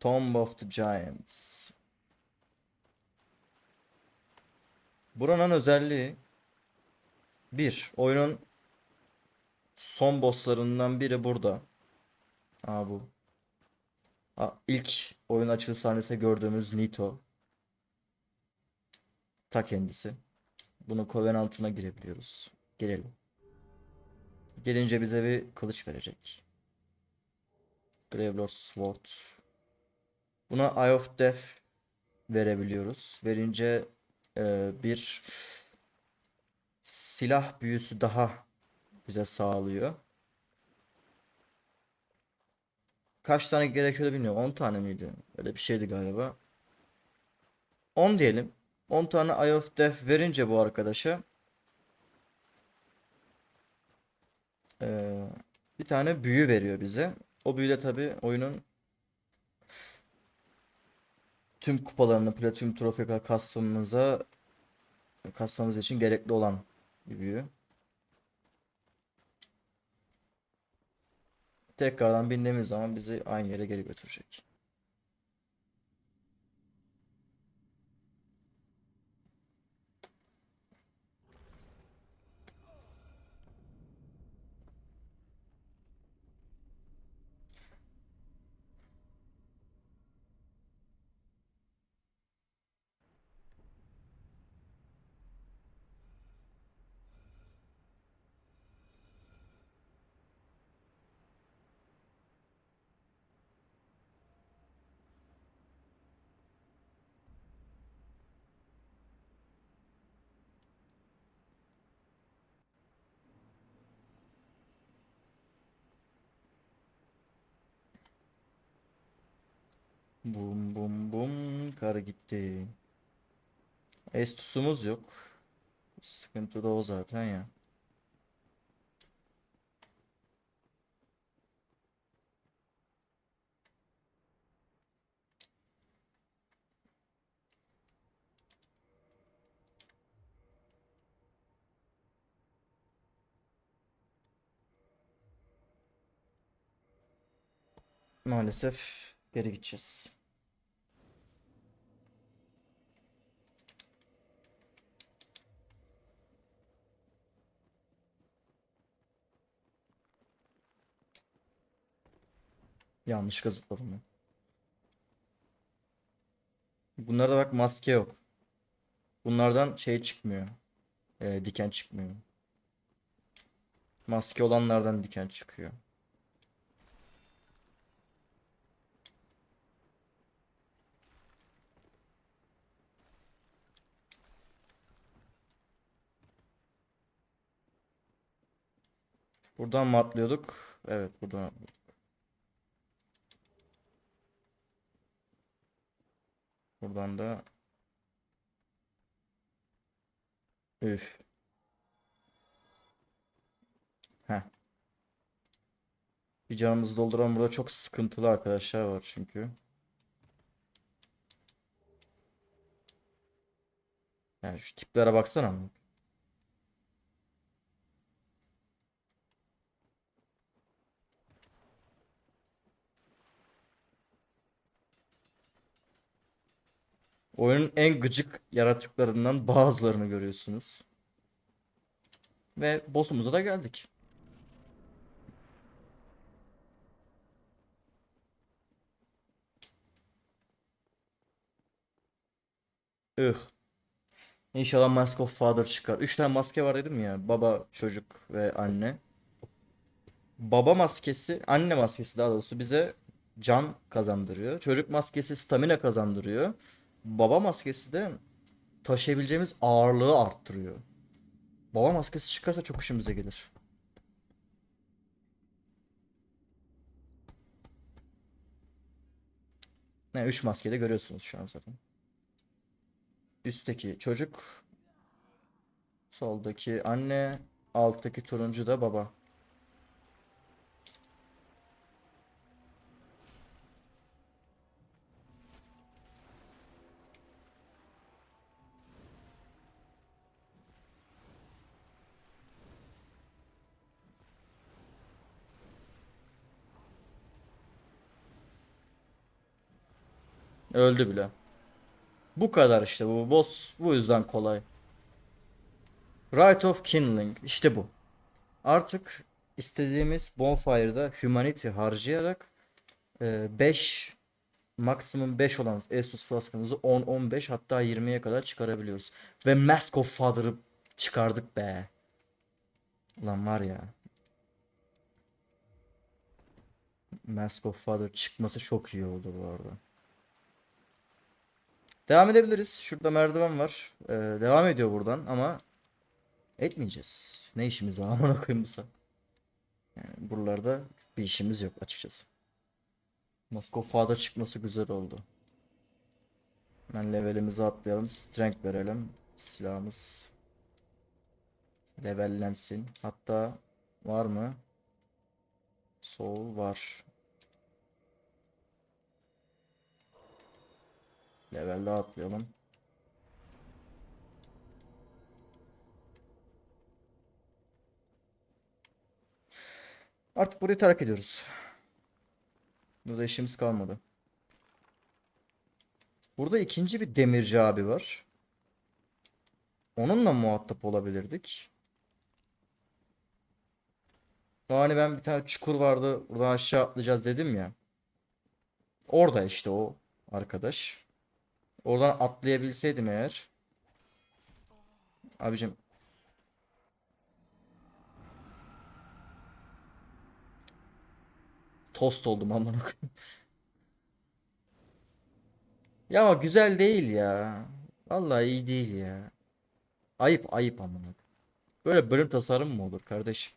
Tomb of the Giants. Buranın özelliği bir oyunun son bosslarından biri burada. Aa bu. Aa, ilk oyun açılış sahnesinde gördüğümüz Nito. Ta kendisi. Bunu Covenant'ına girebiliyoruz. Girelim. Gelince bize bir kılıç verecek. Gravelord Sword. Buna Eye of Death verebiliyoruz. Verince e, bir silah büyüsü daha bize sağlıyor. Kaç tane gerekiyordu bilmiyorum. 10 tane miydi? Öyle bir şeydi galiba. 10 diyelim. 10 tane Eye of Death verince bu arkadaşa e, bir tane büyü veriyor bize. O büyü de tabi oyunun tüm kupalarını platinum trofeo kadar kasmamıza kasmamız için gerekli olan bir büyü. Tekrardan bindiğimiz zaman bizi aynı yere geri götürecek. Bum bum bum kar gitti. Estus'umuz yok. Sıkıntı da o zaten ya. Maalesef geri gideceğiz. Yanlış kazıkladım ben. Bunlarda bak maske yok. Bunlardan şey çıkmıyor. Ee, diken çıkmıyor. Maske olanlardan diken çıkıyor. Buradan mı atlıyorduk? Evet buradan. Buradan da Üf. Heh. Bir canımızı dolduran burada çok sıkıntılı arkadaşlar var çünkü. Yani şu tiplere baksana. Oyunun en gıcık yaratıklarından bazılarını görüyorsunuz. Ve boss'umuza da geldik. Ih. İnşallah Mask of Father çıkar. 3 tane maske var dedim ya. Baba, çocuk ve anne. Baba maskesi, anne maskesi daha doğrusu bize can kazandırıyor. Çocuk maskesi stamina kazandırıyor. Baba maskesi de taşıyabileceğimiz ağırlığı arttırıyor. Baba maskesi çıkarsa çok işimize gelir. Ne 3 maskede görüyorsunuz şu an zaten. Üstteki çocuk, soldaki anne, alttaki turuncu da baba. Öldü bile. Bu kadar işte bu boss bu yüzden kolay. Right of Kindling işte bu. Artık istediğimiz Bonfire'da Humanity harcayarak 5 maksimum 5 olan Asus Flask'ımızı 10 15 hatta 20'ye kadar çıkarabiliyoruz. Ve Mask of Father'ı çıkardık be. Ulan var ya. Mask of Father çıkması çok iyi oldu bu arada. Devam edebiliriz. Şurada merdiven var. Ee, devam ediyor buradan ama etmeyeceğiz. Ne işimiz var amına koyayım bu saat. Yani buralarda bir işimiz yok açıkçası. Father çıkması güzel oldu. Hemen levelimizi atlayalım. Strength verelim. Silahımız levellensin. Hatta var mı? Soul var. Level daha atlayalım. Artık burayı terk ediyoruz. Burada işimiz kalmadı. Burada ikinci bir demirci abi var. Onunla muhatap olabilirdik. O hani ben bir tane çukur vardı. Buradan aşağı atlayacağız dedim ya. Orada işte o arkadaş. Oradan atlayabilseydim eğer. Abicim. Tost oldum amına koyayım. Ya ama güzel değil ya. Vallahi iyi değil ya. Ayıp ayıp amına. Böyle bölüm tasarım mı olur kardeşim?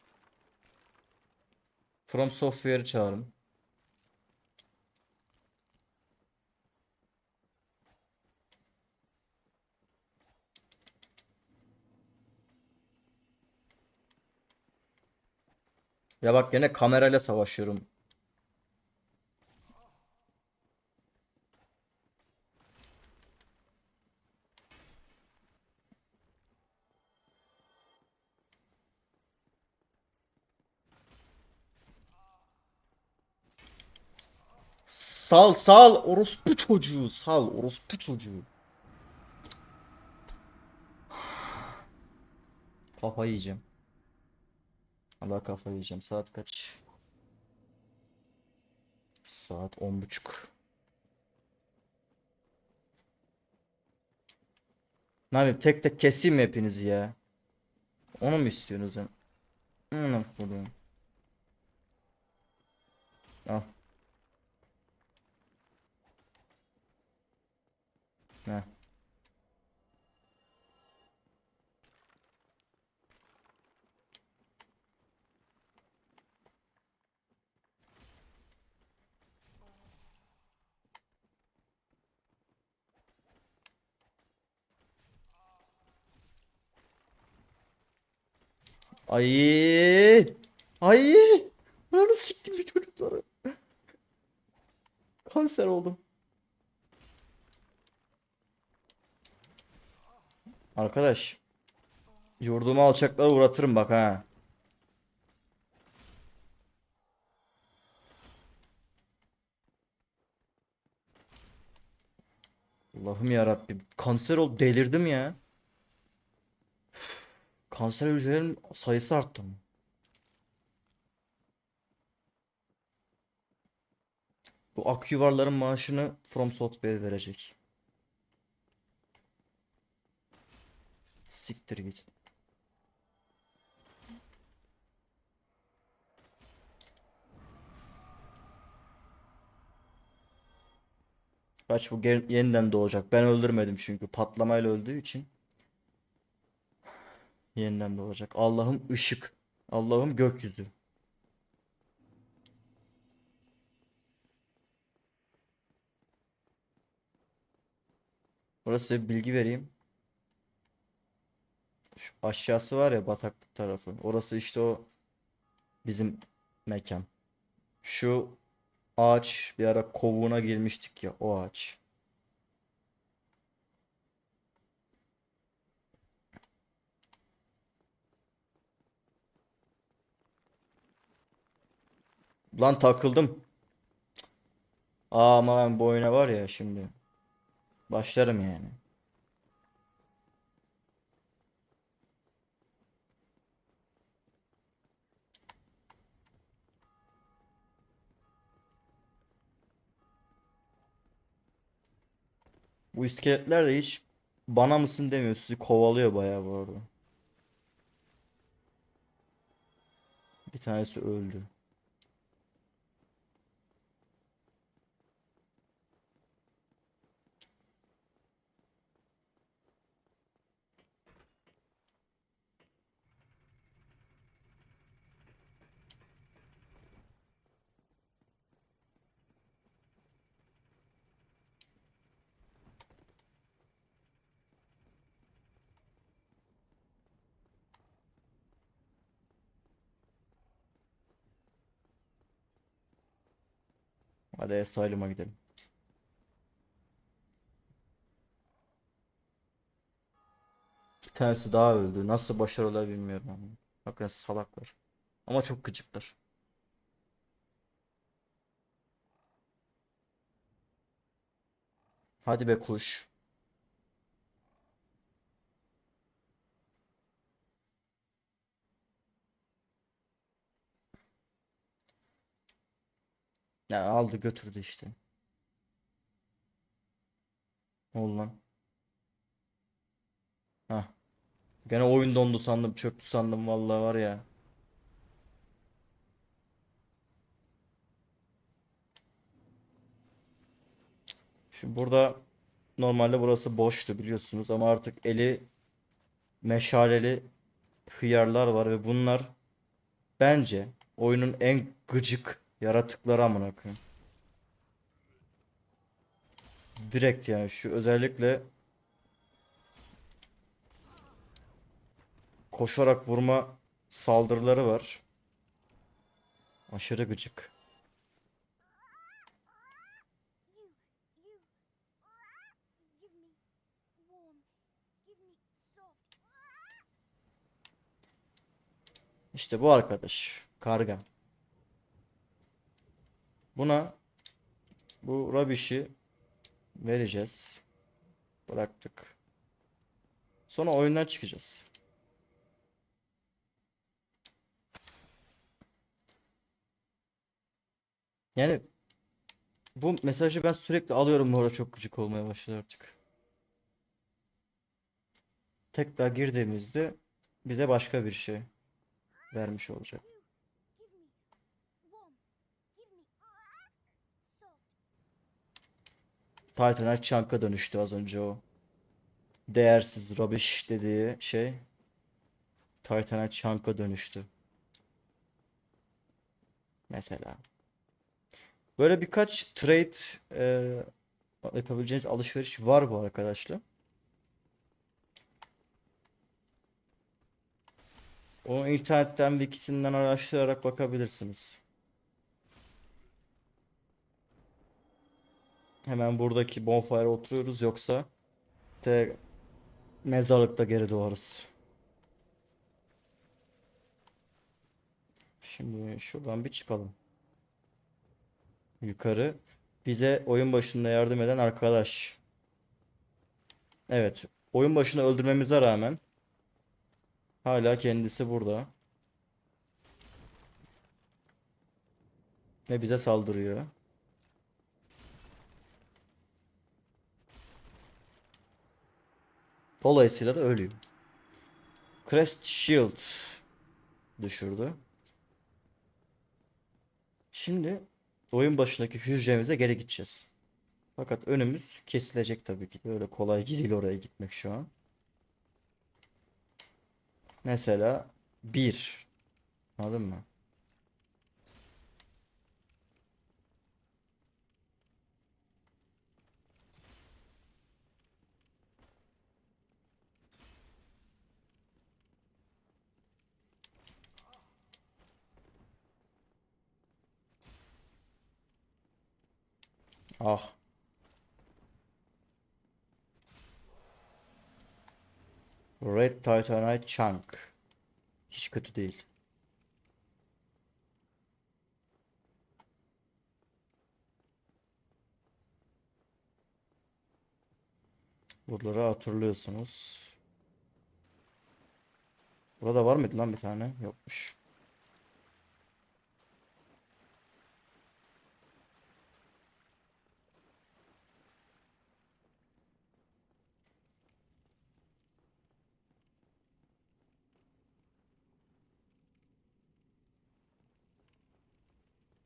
From Software'ı çağırın. Ya bak gene kamerayla savaşıyorum. Sal sal orospu çocuğu sal orospu çocuğu. Kafayı yiyeceğim. Allah kafayı yiyeceğim. Saat kaç? Saat on buçuk. Ne yapayım tek tek keseyim mi hepinizi ya? Onu mu istiyorsunuz yani? Amına koyayım. Al. Heh. Ay. Ay. Ananı siktim bir çocukları. Kanser oldum. Arkadaş. Yurdumu alçaklara uğratırım bak ha. Allah'ım ya Rabbim. Kanser ol delirdim ya. Kanser hücrelerin sayısı arttı mı? Bu ak yuvarların maaşını From Software verecek. Siktir git. Kaç bu yeniden doğacak. Ben öldürmedim çünkü patlamayla öldüğü için. Yeniden doğacak. Allah'ım ışık. Allah'ım gökyüzü. Burası bir bilgi vereyim. Şu aşağısı var ya bataklık tarafı. Orası işte o bizim mekan. Şu ağaç bir ara kovuğuna girmiştik ya o ağaç. Lan takıldım. Aa, ama ben bu oyuna var ya şimdi. Başlarım yani. Bu iskeletler de hiç bana mısın demiyor. Sizi kovalıyor bayağı bu arada. Bir tanesi öldü. Hadi Asylum'a gidelim. Bir tanesi daha öldü. Nasıl başarılar bilmiyorum ama. Hakikaten salaklar. Ama çok gıcıklar. Hadi be kuş. Ya aldı götürdü işte. Oldu lan? Hah. Gene oyun dondu sandım, çöktü sandım vallahi var ya. Şimdi burada normalde burası boştu biliyorsunuz ama artık eli meşaleli hıyarlar var ve bunlar bence oyunun en gıcık yaratıkları amına koyayım. Direkt yani şu özellikle koşarak vurma saldırıları var. Aşırı gıcık. İşte bu arkadaş. Karga. Buna bu Rabish'i vereceğiz. Bıraktık. Sonra oyundan çıkacağız. Yani bu mesajı ben sürekli alıyorum bu ara çok gıcık olmaya başladı artık. Tekrar girdiğimizde bize başka bir şey vermiş olacak. Titanite Chunk'a dönüştü az önce o. Değersiz rubbish dediği şey. Titanite Chunk'a dönüştü. Mesela. Böyle birkaç trade e, yapabileceğiniz alışveriş var bu arkadaşlar. Onu internetten wikisinden araştırarak bakabilirsiniz. Hemen buradaki bonfire'a oturuyoruz yoksa te mezarlıkta geri doğarız. Şimdi şuradan bir çıkalım. Yukarı. Bize oyun başında yardım eden arkadaş. Evet. Oyun başında öldürmemize rağmen hala kendisi burada. Ve bize saldırıyor. Dolayısıyla da ölüyor. Crest Shield düşürdü. Şimdi oyun başındaki hücremize geri gideceğiz. Fakat önümüz kesilecek tabii ki. Böyle kolay değil oraya gitmek şu an. Mesela 1. Anladın mı? Ah. Red Titanite Chunk. Hiç kötü değil. Buraları hatırlıyorsunuz. Burada var mıydı lan bir tane? Yokmuş.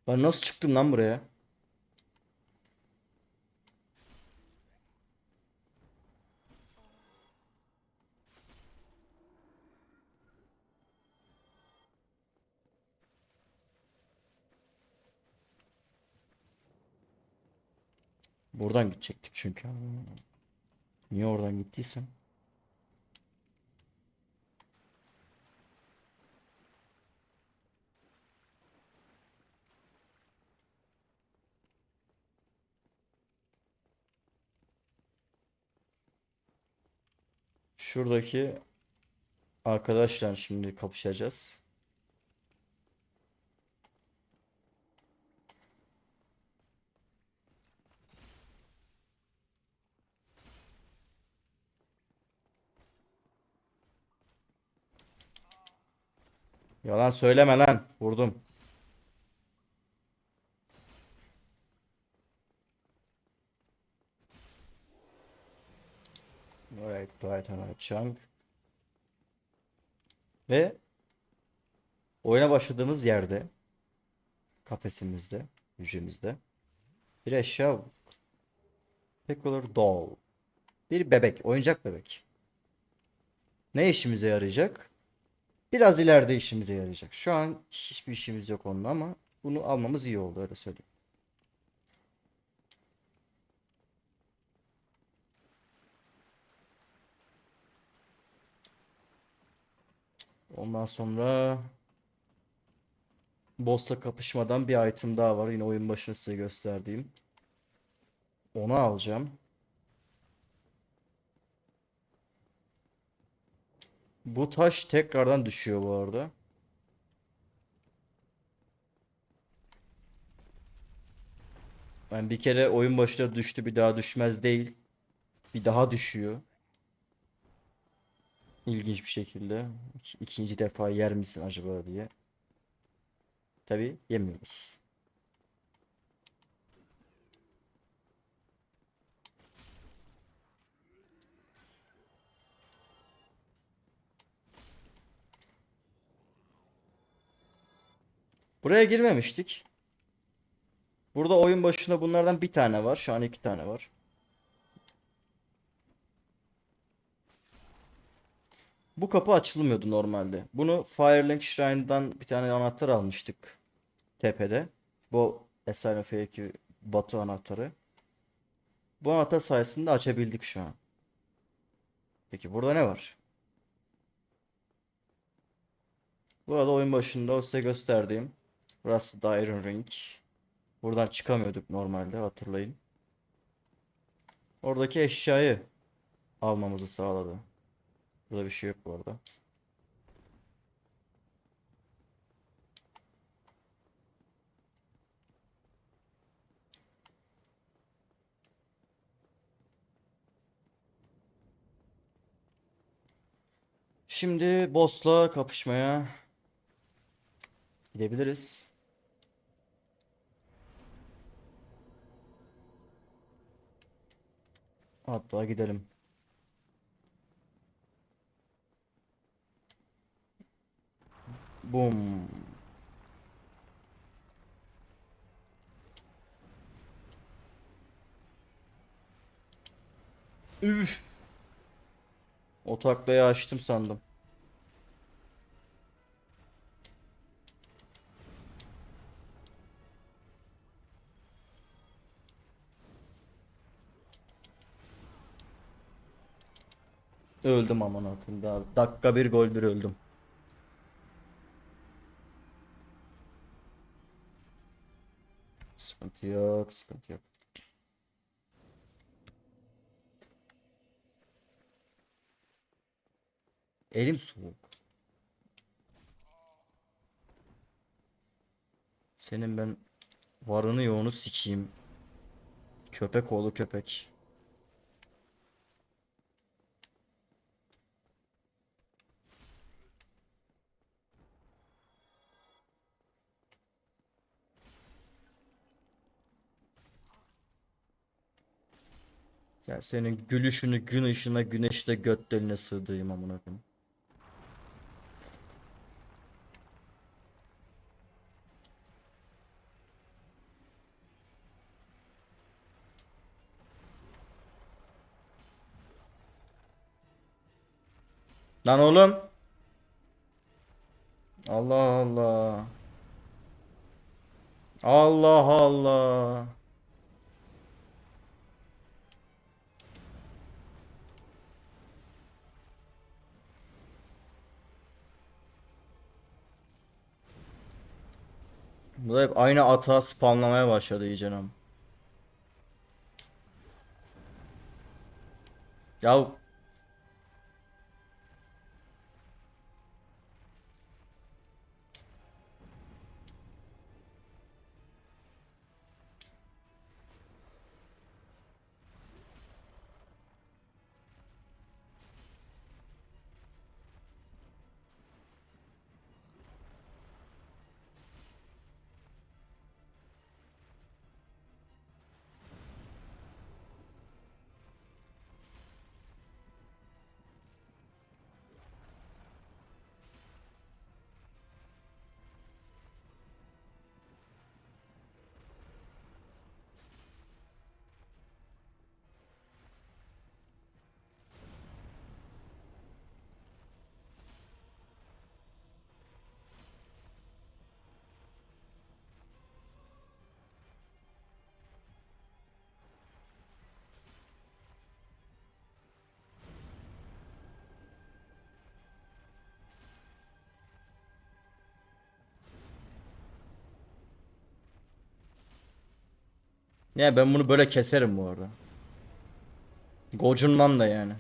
Ben nasıl çıktım lan buraya? Buradan gidecektik çünkü. Niye oradan gittiysem? Şuradaki arkadaşlar şimdi kapışacağız. Yalan söyleme lan. Vurdum. Alright, right and right chunk. Ve oyuna başladığımız yerde kafesimizde, hücremizde bir eşya. Peculiar doll. Bir bebek, oyuncak bebek. Ne işimize yarayacak? Biraz ileride işimize yarayacak. Şu an hiçbir işimiz yok onunla ama bunu almamız iyi oldu öyle söyleyeyim. Ondan sonra boss'la kapışmadan bir item daha var. Yine oyun başında size gösterdiğim. Onu alacağım. Bu taş tekrardan düşüyor bu arada. Ben bir kere oyun başında düştü bir daha düşmez değil. Bir daha düşüyor. İlginç bir şekilde. İk- İkinci defa yer misin acaba diye. Tabi yemiyoruz. Buraya girmemiştik. Burada oyun başında bunlardan bir tane var. Şu an iki tane var. Bu kapı açılmıyordu normalde. Bunu Firelink Shrine'dan bir tane anahtar almıştık. Tepede. Bu SNF2 Batu anahtarı. Bu anahtar sayesinde açabildik şu an. Peki burada ne var? Burada oyun başında o size gösterdiğim Rusted Iron Ring. Buradan çıkamıyorduk normalde hatırlayın. Oradaki eşyayı almamızı sağladı. Burada bir şey yok bu arada. Şimdi boss'la kapışmaya gidebiliriz. Hatta gidelim. Bum. Üf. O taklayı açtım sandım. Öldüm aman akım daha. Dakika bir gol bir öldüm. Sıkıntı yok, sıkıntı yok. Elim soğuk. Senin ben varını yoğunu sikeyim. Köpek oğlu köpek. Ya senin gülüşünü gün ışığına güneşte göt deliğine sığdırayım amına koyayım. Lan oğlum. Allah Allah. Allah Allah. Bu da hep aynı atağı spamlamaya başladı iyice nam. Ya ya ben bunu böyle keserim bu arada. Gocunmam da yani.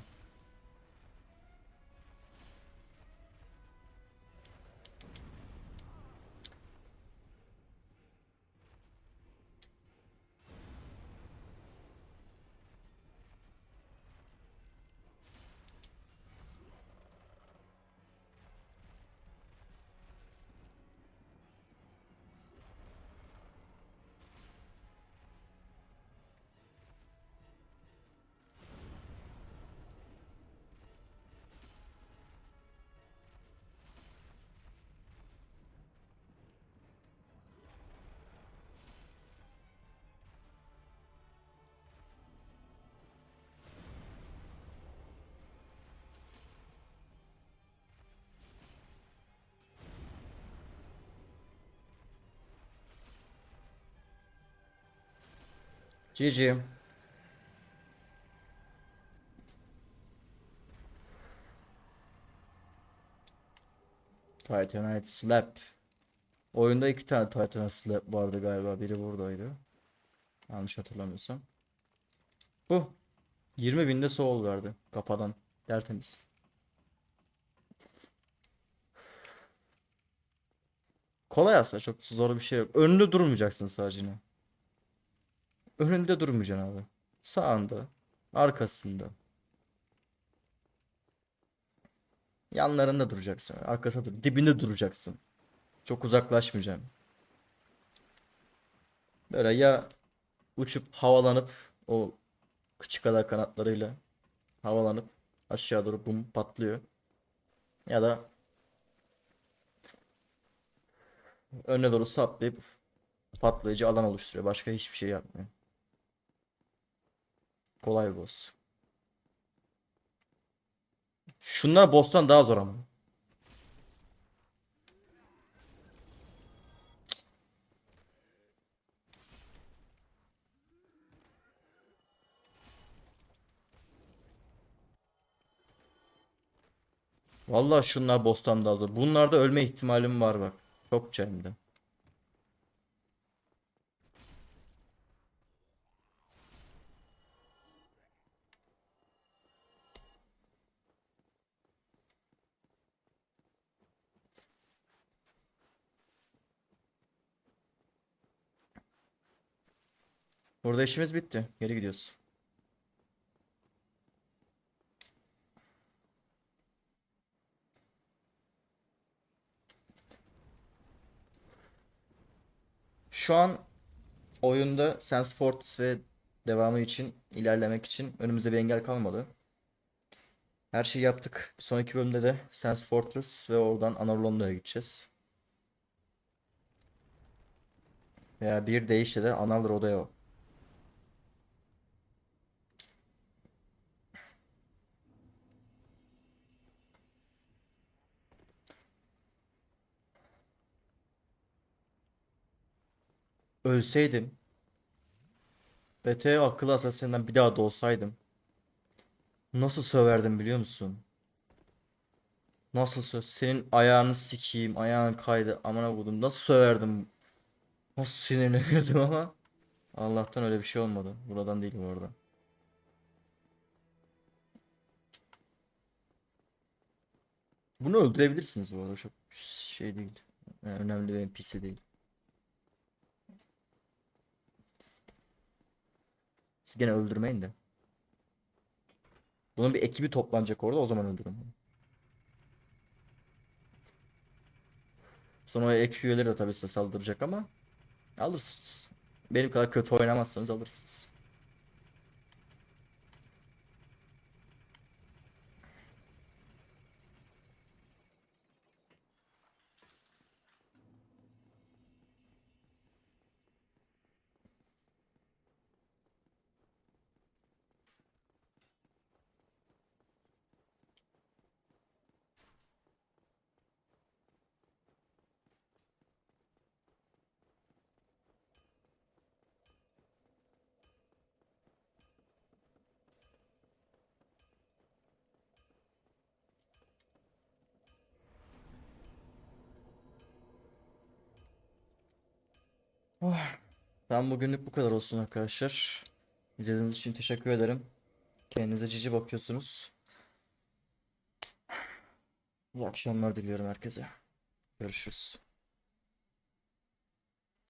GG. Titanite Slap. Oyunda iki tane Titanite Slap vardı galiba. Biri buradaydı. Yanlış hatırlamıyorsam. Bu. 20 binde soul verdi. Kafadan. Tertemiz. Kolay aslında. Çok zor bir şey yok. Önünde durmayacaksın sadece. yine. Önünde durmayacaksın abi. Sağında, arkasında. Yanlarında duracaksın. Arkasında dur. Dibinde duracaksın. Çok uzaklaşmayacaksın. Böyle ya uçup havalanıp o küçük kadar kanatlarıyla havalanıp aşağı doğru bum patlıyor. Ya da önüne doğru saplayıp patlayıcı alan oluşturuyor. Başka hiçbir şey yapmıyor. Kolay boss. Şunlar boss'tan daha zor ama. Vallahi şunlar boss'tan daha zor. Bunlarda ölme ihtimalim var bak. Çokça hem. Burada işimiz bitti. Geri gidiyoruz. Şu an oyunda Sense Fortress ve devamı için, ilerlemek için önümüzde bir engel kalmadı. Her şeyi yaptık. Bir sonraki bölümde de Sense Fortress ve oradan Anor Londo'ya gideceğiz. Veya bir deyişle de Another Rodeo. Ölseydim BTO akıllı asasininden bir daha doğsaydım nasıl söverdim biliyor musun? Nasıl sö senin ayağını sikeyim ayağın kaydı amına koydum nasıl söverdim? Nasıl sinirlenirdim ama Allah'tan öyle bir şey olmadı. Buradan değil bu arada. Bunu öldürebilirsiniz bu arada. Çok şey değil. Yani önemli bir NPC değil Siz gene öldürmeyin de. Bunun bir ekibi toplanacak orada o zaman öldürün. Sonra ekip üyeleri de tabii size saldıracak ama alırsınız. Benim kadar kötü oynamazsanız alırsınız. Oh. Ben bugünlük bu kadar olsun arkadaşlar. İzlediğiniz için teşekkür ederim. Kendinize cici bakıyorsunuz. İyi akşamlar diliyorum herkese. Görüşürüz.